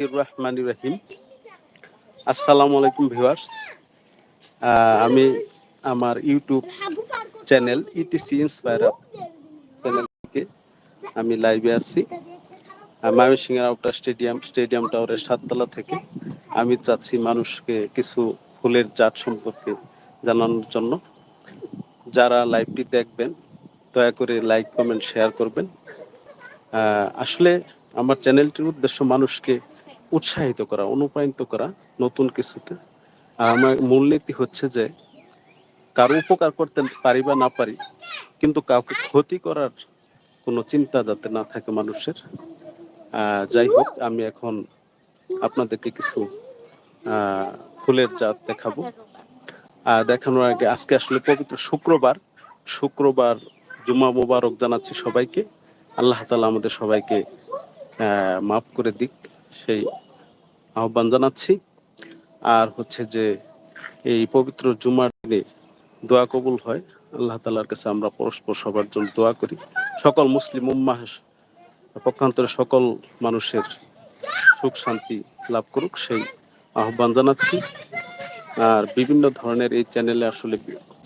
রহমান রহিম আসসালামু আলাইকুম ভিউয়ার্স। আমি আমার YouTube channel ETC Inspire channel থেকে আমি লাইভে আছি। ময়মনসিংহের আউটার স্টেডিয়াম স্টেডিয়াম টাওয়ারের সাততলা থেকে আমি চাচ্ছি মানুষকে কিছু ফুলের জাত সম্পর্কে জানানোর জন্য। যারা লাইভটি দেখবেন, দয়া করে লাইক, কমেন্ট, শেয়ার করবেন। আসলে আমার চ্যানেলটির উদ্দেশ্য মানুষকে উৎসাহিত করা, অনুপ্রাণিত করা নতুন কিছুতে। আর আমার মূলনীতি হচ্ছে যে, কারও উপকার করতে পারি বা না পারি, কিন্তু কাউকে ক্ষতি করার কোনো চিন্তা যাতে না থাকে মানুষের যাই হোক, আমি এখন আপনাদেরকে কিছু ফুলের জাত দেখাবো। দেখানোর আগে, আজকে আসলে পবিত্র শুক্রবার। শুক্রবার জুমা মোবারক জানাচ্ছি সবাইকে। আল্লাহ তালা আমাদের সবাইকে মাফ করে দিক। সেই আহ্বান জানাচ্ছি। আর হচ্ছে যে এই পবিত্র জুমার দিনে দোয়া কবুল হয়। আল্লাহ তালার কাছে আমরা পরস্পর সবার জন্য দোয়া করি। সকল মুসলিম উম্মাহ পক্ষান্তরে সকল মানুষের সুখ শান্তি লাভ করুক, সেই আহ্বান জানাচ্ছি। আর বিভিন্ন ধরনের এই চ্যানেলে আসলে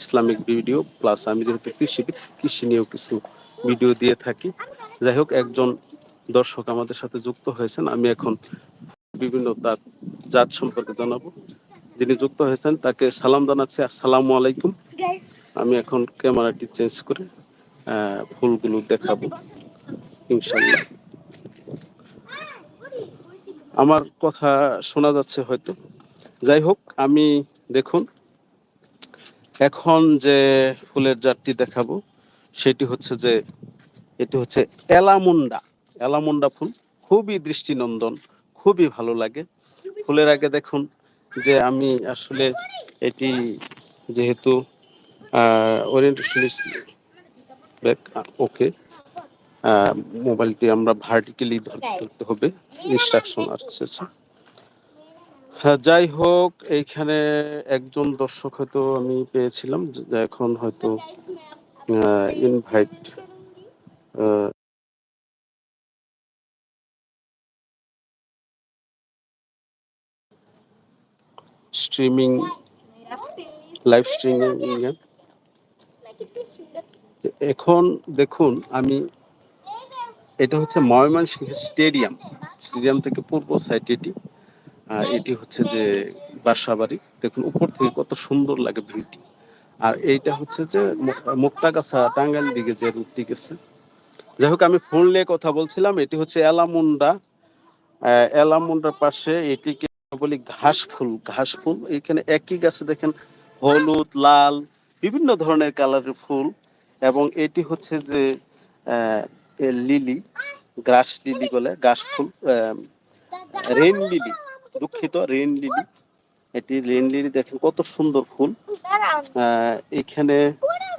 ইসলামিক ভিডিও, প্লাস আমি যেহেতু কৃষিবিদ, কৃষি নিয়েও কিছু ভিডিও দিয়ে থাকি। যাই হোক, একজন দর্শক আমাদের সাথে যুক্ত হয়েছেন। আমি এখন বিভিন্ন তার জাত সম্পর্কে জানাব। যিনি যুক্ত হয়েছেন তাকে সালাম জানাচ্ছি। আসসালামু আলাইকুম। আমি এখন ক্যামেরাটি চেঞ্জ করে ফুলগুলো দেখাবো। ইনশাল্লাহ আমার কথা শোনা যাচ্ছে হয়তো। যাই হোক আমি দেখুন এখন যে ফুলের জাতটি দেখাবো সেটি হচ্ছে যে এটি হচ্ছে এলামুন্ডা। এলামুন্ডা ফুল খুবই দৃষ্টিনন্দন খুবই ভালো লাগে। ফুলের আগে দেখুন যে আমি আসলে এটি যেহেতু ওরিয়েন্টেশন ওকে মোবাইলটি আমরা ভার্টিক্যালি ধরতে হবে ইনস্ট্রাকশন আসছে হ্যাঁ যাই হোক এইখানে একজন দর্শক হয়তো আমি পেয়েছিলাম এখন হয়তো ইনভাইট স্ট্রিমিং লাইভ স্ট্রিমিং এখন দেখুন আমি এটা হচ্ছে ময়মনসিংহ স্টেডিয়াম। স্টেডিয়াম থেকে পূর্ব সাইড এটি। আর এটি হচ্ছে যে বাসাবাড়ি। দেখুন উপর থেকে কত সুন্দর লাগে ভিউটি। আর এইটা হচ্ছে যে মুক্তাগাছা টাঙ্গাইল দিকে যে রুটটি গেছে। যাই হোক আমি ফোন নিয়ে কথা বলছিলাম। এটি হচ্ছে এলামুন্ডা। এলামুন্ডার পাশে এটিকে বলি ঘাস ফুল ঘাস ফুল। এখানে একই গাছে দেখেন হলুদ, লাল, বিভিন্ন ধরনের কালারের ফুল এবং এটি হচ্ছে যে লিলি, গ্রাস লিলি বলে, ঘাস ফুল রেন লিলি, দুঃখিত, রেন লিলি। এটি রেন লিলি দেখেন কত সুন্দর ফুল। এখানে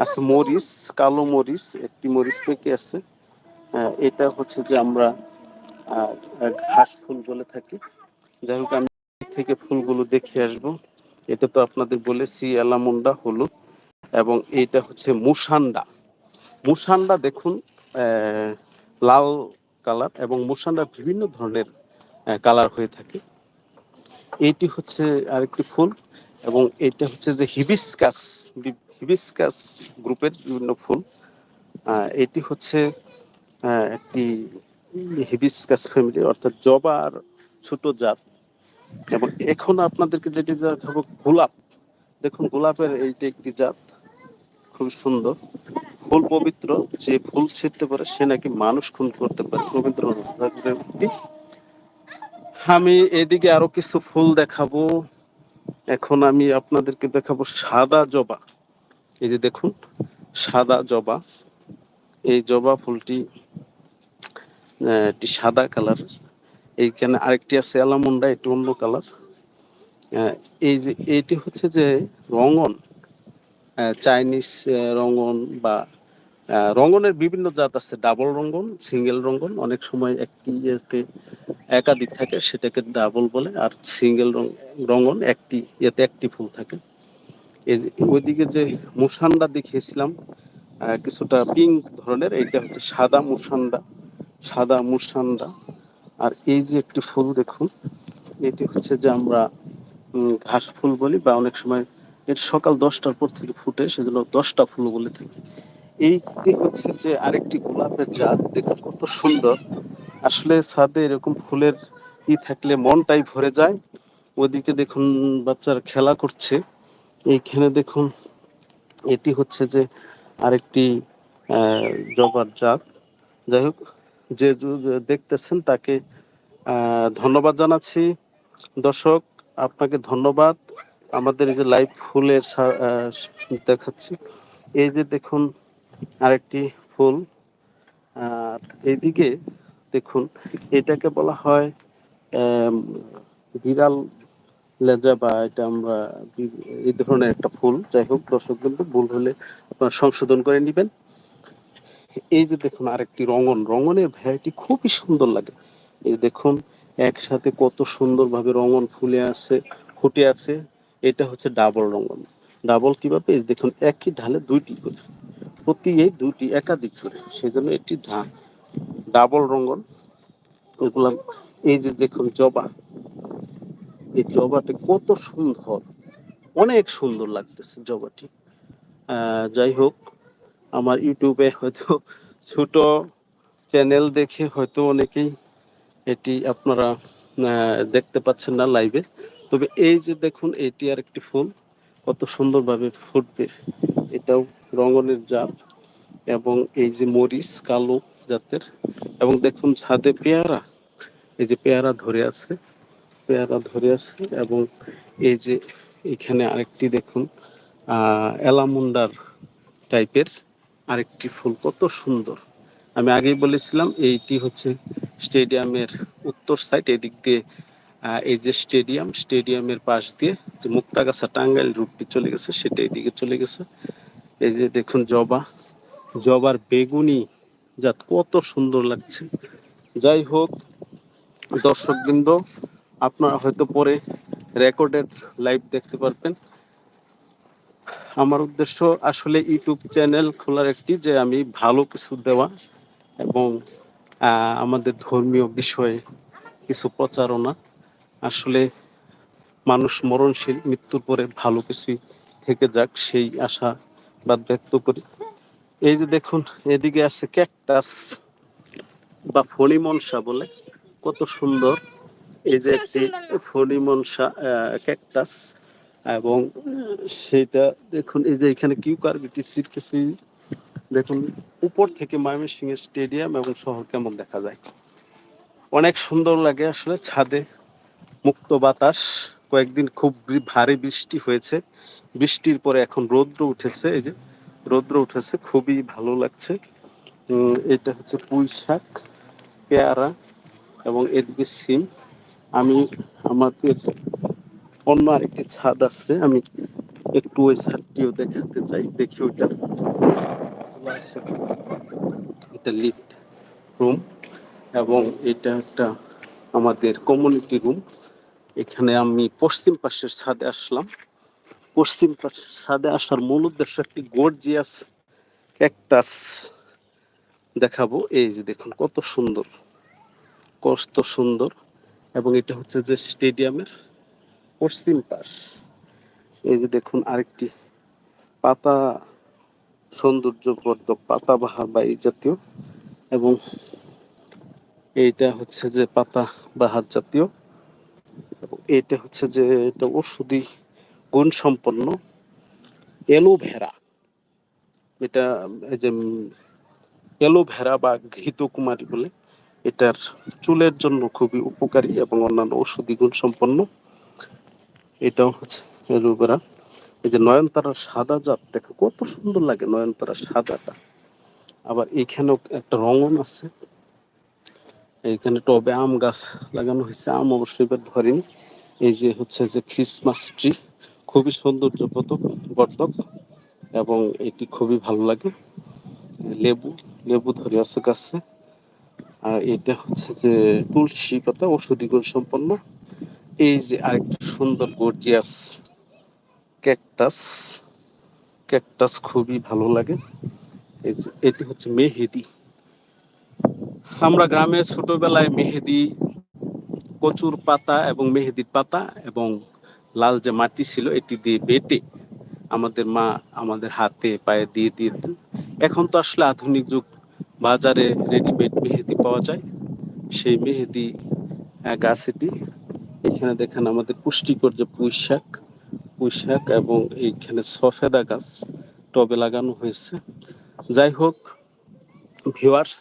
আছে মরিচ, কালো মরিচ, একটি মরিচ পেকে আছে। এটা হচ্ছে যে আমরা ঘাস ফুল বলে থাকি। যাই হোক, আমি থেকে ফুলগুলো দেখে আসব। এটা তো আপনাদের বলেছি, এলামুন্ডা, হলুদ এবং এইটা হচ্ছে মুসান্ডা। মুসান্ডা দেখুন লাল কালার এবং মুসান্ডার বিভিন্ন ধরনের কালার হয়ে থাকে। এইটি হচ্ছে আরেকটি ফুল এবং এটা হচ্ছে যে হিবিসকাস হিবিসকাস গ্রুপের বিভিন্ন ফুল। এটি হচ্ছে একটি হিবিসকাস ফ্যামিলি অর্থাৎ জবার ছোট জাত। এবং এখন আপনাদেরকে যেটি দেখাবো গোলাপ। দেখুন, গোলাপের এইটি একটি জাত, খুব সুন্দর। ফুল পবিত্র, যে ফুল ছিঁড়তে পারে সে নাকি মানুষ খুন করতে পারে। রবীন্দ্রনাথ ঠাকুরের আমি এদিকে আরও কিছু ফুল দেখাবো। এখন আমি আপনাদেরকে দেখাবো সাদা জবা। এই যে দেখুন, সাদা জবা। এই জবা ফুলটি একটি সাদা কালার এইখানে আরেকটি আছে অ্যালামুন্ডা, এটি অন্য কালার। এই যে এইটি হচ্ছে যে রঙন চাইনিজ রঙন বা রঙনের বিভিন্ন জাত আছে। ডাবল রঙন, সিঙ্গেল রঙন, অনেক সময় একটি ইয়েতে একাধিক থাকে, সেটাকে ডাবল বলে, আর সিঙ্গেল রঙন একটি ইয়েতে একটি ফুল থাকে। এই যে, ওইদিকে যে মুসান্ডা দেখিয়েছিলাম কিছুটা পিঙ্ক ধরনের, এইটা হচ্ছে সাদা মুসান্ডা সাদা মুসান্ডা। আর এই যে একটি ফুল দেখুন, এটি হচ্ছে যে আমরা ঘাস ফুল বলি বা অনেক সময় এর সকাল দশটার পর থেকে ফুটে, সেজন্য দশটা ফুল বলে থাকি। এইটি হচ্ছে যে আরেকটি গোলাপের জাত, দেখুন কত সুন্দর। আসলে ছাদে এরকম ফুলের ই থাকলে মনটাই ভরে যায়। ওদিকে দেখুন বাচ্চারা খেলা করছে। এইখানে দেখুন, এটি হচ্ছে যে আরেকটি জবার জাত। যাই হোক যে দেখতেছেন তাকে ধন্যবাদ জানাচ্ছি। দর্শক, আপনাকে ধন্যবাদ। আমাদের এই যে লাইভ ফুলের দেখাচ্ছি। এই যে দেখুন আরেকটি ফুল। আর এইদিকে দেখুন, এটাকে বলা হয় বিড়াল লেজা বা এটা আমরা এই ধরনের একটা ফুল। যাই হোক, দর্শক কিন্তু ভুল হলে আপনারা সংশোধন করে নেবেন। এই যে দেখুন আরেকটি রঙন, রঙনের ভ্যারাইটি খুবই সুন্দর লাগে। এই দেখুন, একসাথে কত সুন্দরভাবে রঙন ফুলে আছে, ফুটে আছে। এটা হচ্ছে ডাবল রঙন। ডাবল কীভাবে? দেখুন, একই ঢালে দুইটি করে। প্রতি এই দুইটি একাধিক করে, সেজন্য এটি ঢা- ডাবল রঙন। এগুলা, এই যে দেখুন, জবা। এই জবাটি কত সুন্দর। অনেক সুন্দর লাগতেছে জবাটি। যাই হোক আমার ইউটিউবে হয়তো ছোট চ্যানেল দেখে হয়তো অনেকেই এটি আপনারা দেখতে পাচ্ছেন না লাইভে তবে এই যে দেখুন, এটি আর একটি ফুল কত সুন্দরভাবে ফুটবে। এটাও রঙনের জাত এবং এই যে মরিচ, কালো জাতের। এবং দেখুন, ছাদে পেয়ারা। এই যে পেয়ারা ধরে আছে, পেয়ারা ধরে আছে এবং এই যে এখানে আরেকটি দেখুন, আহ এলামুন্ডার টাইপের আরেকটি ফুল, কত সুন্দর। আমি আগেই বলেছিলাম, এইটি হচ্ছে স্টেডিয়ামের উত্তর সাইড এদিক দিয়ে এই যে স্টেডিয়াম, স্টেডিয়ামের পাশ দিয়ে যে মুক্তাগাছা টাঙ্গাইল রুটটি চলে গেছে, সেটা এদিকে চলে গেছে। এই যে দেখুন জবা, জবার বেগুনি জাত, কত সুন্দর লাগছে। যাই হোক, দর্শকবৃন্দ, আপনারা হয়তো পরে রেকর্ডেড লাইভ দেখতে পারবেন। আমার উদ্দেশ্য আসলে ইউটিউব চ্যানেল খোলার একটি যে আমি ভালো কিছু দেওয়া এবং আমাদের ধর্মীয় বিষয়ে কিছু প্রচারণা। আসলে মানুষ মরণশীল মৃত্যুর পরে ভালো কিছুই থেকে যাক সেই আশা বাদ ব্যক্ত করি। এই যে দেখুন এদিকে আছে ক্যাকটাস বা ফণি মনসা বলে। কত সুন্দর। এই যে একটি ফণি মনসা ক্যাকটাস। এবং সেটা দেখুন, এই যে এখানে কিউকারবিটিসির কিছু দেখুন, উপর থেকে ময়মনসিংহ স্টেডিয়াম এবং শহর কেমন দেখা যায়। অনেক সুন্দর লাগে আসলে ছাদে। মুক্ত বাতাস। কয়েকদিন খুব ভারী বৃষ্টি হয়েছে। বৃষ্টির পরে এখন রৌদ্র উঠেছে, এই যে রৌদ্র উঠেছে, খুবই ভালো লাগছে। এটা হচ্ছে পুঁই শাক, পেয়ারা এবং এদিকে সিম। আমি আমাদের অন্য আরেকটি ছাদ আছে আমি একটু ওই ছাদটিও দেখাতে চাই দেখি ওইটা। এটা লিফট রুম এবং এটা একটা আমাদের কমিউনিটি রুম এখানে আমি পশ্চিম পাশের ছাদে আসলাম। পশ্চিম পাশের ছাদে আসার মূল উদ্দেশ্য একটি গর্জিয়াস ক্যাকটাস দেখাবো। এই যে দেখুন কত সুন্দর কত সুন্দর। এবং এটা হচ্ছে যে স্টেডিয়ামের পশ্চিম পাশ। এই যে দেখুন আরেকটি পাতা সৌন্দর্যবর্ধক পাতাবাহার বা এই জাতীয় এবং এইটা হচ্ছে যে পাতা বাহার জাতীয়। এটা হচ্ছে যে এটা ওষুধি গুণ সম্পন্ন এলোভেরা। এটা এই যে এলোভেরা বা ঘৃতকুমারী বলে এটার চুলের জন্য খুবই উপকারী এবং অন্যান্য ঔষধি গুণ সম্পন্ন এটাও হচ্ছে এলোভেরা এই যে নয়নতারার সাদা জাত, দেখো কত সুন্দর লাগে নয়নতারার সাদাটা। আবার এইখানেও একটা রঙন আছে। এইখানে টবে আম গাছ লাগানো হয়েছে, আম অবশ্যই এবার ধরেনি। এই যে হচ্ছে যে ক্রিসমাস ট্রি খুবই সৌন্দর্যবোধক বর্ধক এবং এটি খুবই ভালো লাগে। লেবু লেবু ধরে আছে গাছে। আর এটা হচ্ছে যে তুলসী পাতা, ঔষধি গুণ সম্পন্ন। এই যে আরেকটা সুন্দর গর্জিয়াস ক্যাকটাস ক্যাকটাস খুবই ভালো লাগে। এই যে এটি হচ্ছে মেহেদি। আমরা গ্রামে ছোটবেলায় মেহেদি, কচুর পাতা এবং মেহেদির পাতা এবং লাল যে মাটি ছিল, এটি দিয়ে বেটে আমাদের মা আমাদের হাতে পায়ে দিয়ে দিতেন। এখন তো আসলে আধুনিক যুগ, বাজারে রেডিমেড মেহেদি পাওয়া যায়। সেই মেহেদি গাছ এটি এখানে দেখেন আমাদের পুষ্টিকর যে পুঁই শাক পুঁই শাক এবং এইখানে সফেদা গাছ টবে লাগানো হয়েছে। যাই হোক ভিউয়ার্স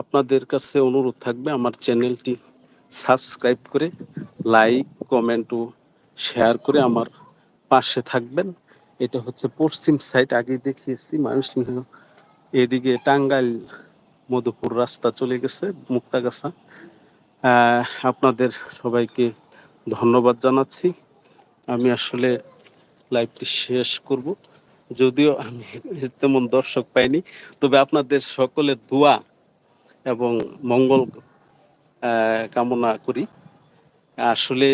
আপনাদের কাছে অনুরোধ থাকবে আমার চ্যানেলটি সাবস্ক্রাইব করে, লাইক, কমেন্ট ও শেয়ার করে আমার পাশে থাকবেন। এটা হচ্ছে পশ্চিম সাইড আগে দেখিয়েছি ময়মনসিংহ এদিকে টাঙ্গাইল, মধুপুর রাস্তা চলে গেছে, মুক্তাগাছা। আপনাদের সবাইকে ধন্যবাদ জানাচ্ছি। আমি আসলে লাইভটি শেষ করব। যদিও আমি তেমন দর্শক পাইনি, তবে আপনাদের সকলের দোয়া এবং মঙ্গল কামনা করি। আসলে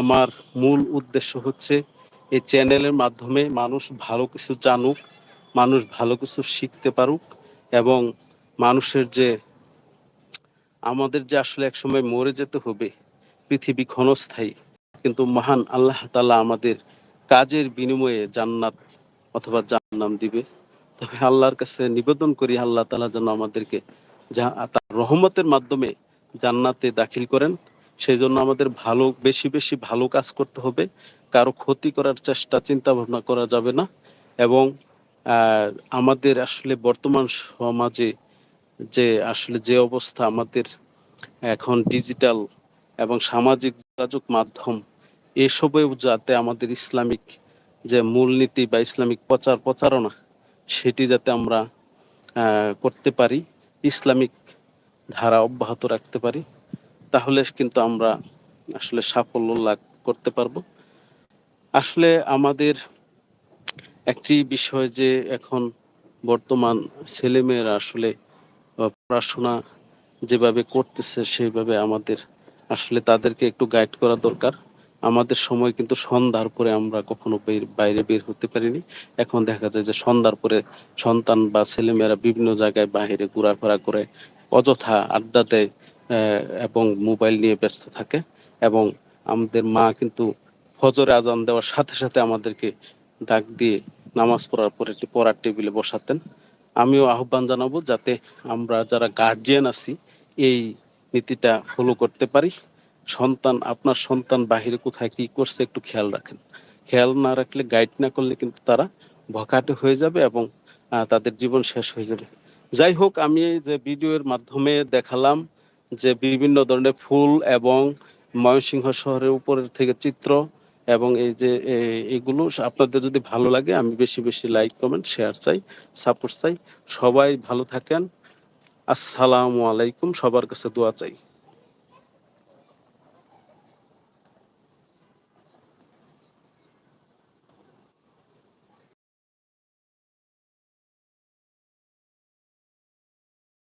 আমার মূল উদ্দেশ্য হচ্ছে এই চ্যানেলের মাধ্যমে মানুষ ভালো কিছু জানুক, মানুষ ভালো কিছু শিখতে পারুক এবং মানুষের যে আমাদের যে আসলে একসময় মরে যেতে হবে, পৃথিবী ক্ষণস্থায়ী, কিন্তু মহান আল্লাহ তালা আমাদের কাজের বিনিময়ে জান্নাত অথবা জান্নাম দিবে। তবে আল্লাহর কাছে নিবেদন করি, আল্লাহ তালা যেন আমাদেরকে যা তার রহমতের মাধ্যমে জান্নাতে দাখিল করেন সেই জন্য আমাদের ভালো, বেশি বেশি ভালো কাজ করতে হবে। কারও ক্ষতি করার চেষ্টা চিন্তা ভাবনা করা যাবে না। এবং আমাদের আসলে বর্তমান সমাজে যে আসলে যে অবস্থা আমাদের এখন ডিজিটাল এবং সামাজিক যোগাযোগ মাধ্যম, এসবেও যাতে আমাদের ইসলামিক যে মূলনীতি বা ইসলামিক প্রচার প্রচারণা, সেটি যাতে আমরা করতে পারি, ইসলামিক ধারা অব্যাহত রাখতে পারি, তাহলে কিন্তু আমরা আসলে সাফল্য লাভ করতে পারব। আসলে আমাদের একটি বিষয় যে এখন বর্তমান ছেলেমেয়েরা আসলে পড়াশোনা যেভাবে করতেছে, সেভাবে আমাদের আসলে তাদেরকে একটু গাইড করা দরকার। আমাদের সময় কিন্তু সন্ধ্যার পরে আমরা কখনো বাইরে বের হতে পারিনি। এখন দেখা যায় যে সন্ধ্যার পরে সন্তান বা ছেলেমেয়েরা বিভিন্ন জায়গায় বাইরে ঘোরাফেরা করে, অযথা আড্ডা দেয় এবং মোবাইল নিয়ে ব্যস্ত থাকে এবং আমাদের মা কিন্তু ফজরে আজান দেওয়ার সাথে সাথে আমাদেরকে ডাক দিয়ে নামাজ পড়ার পরে একটি পড়ার টেবিলে বসাতেন। আমিও আহ্বান জানাব যাতে আমরা যারা গার্জিয়ান আছি, এই নীতিটা ফলো করতে পারি। সন্তান, আপনার সন্তান বাহিরে কোথায় কি করছে একটু খেয়াল রাখেন। খেয়াল না রাখলে গাইড না করলে কিন্তু তারা ভকাটে হয়ে যাবে এবং তাদের জীবন শেষ হয়ে যাবে। যাই হোক, আমি যে ভিডিওর মাধ্যমে দেখালাম যে বিভিন্ন ধরনের ফুল এবং ময়মনসিংহ শহরের উপরের থেকে চিত্র এবং এই যে এগুলো আপনাদের যদি ভালো লাগে, আমি বেশি বেশি লাইক কমেন্ট শেয়ার চাই সাপোর্ট চাই। সবাই ভালো থাকেন। আসসালামু আলাইকুম। সবার কাছে দোয়া চাই।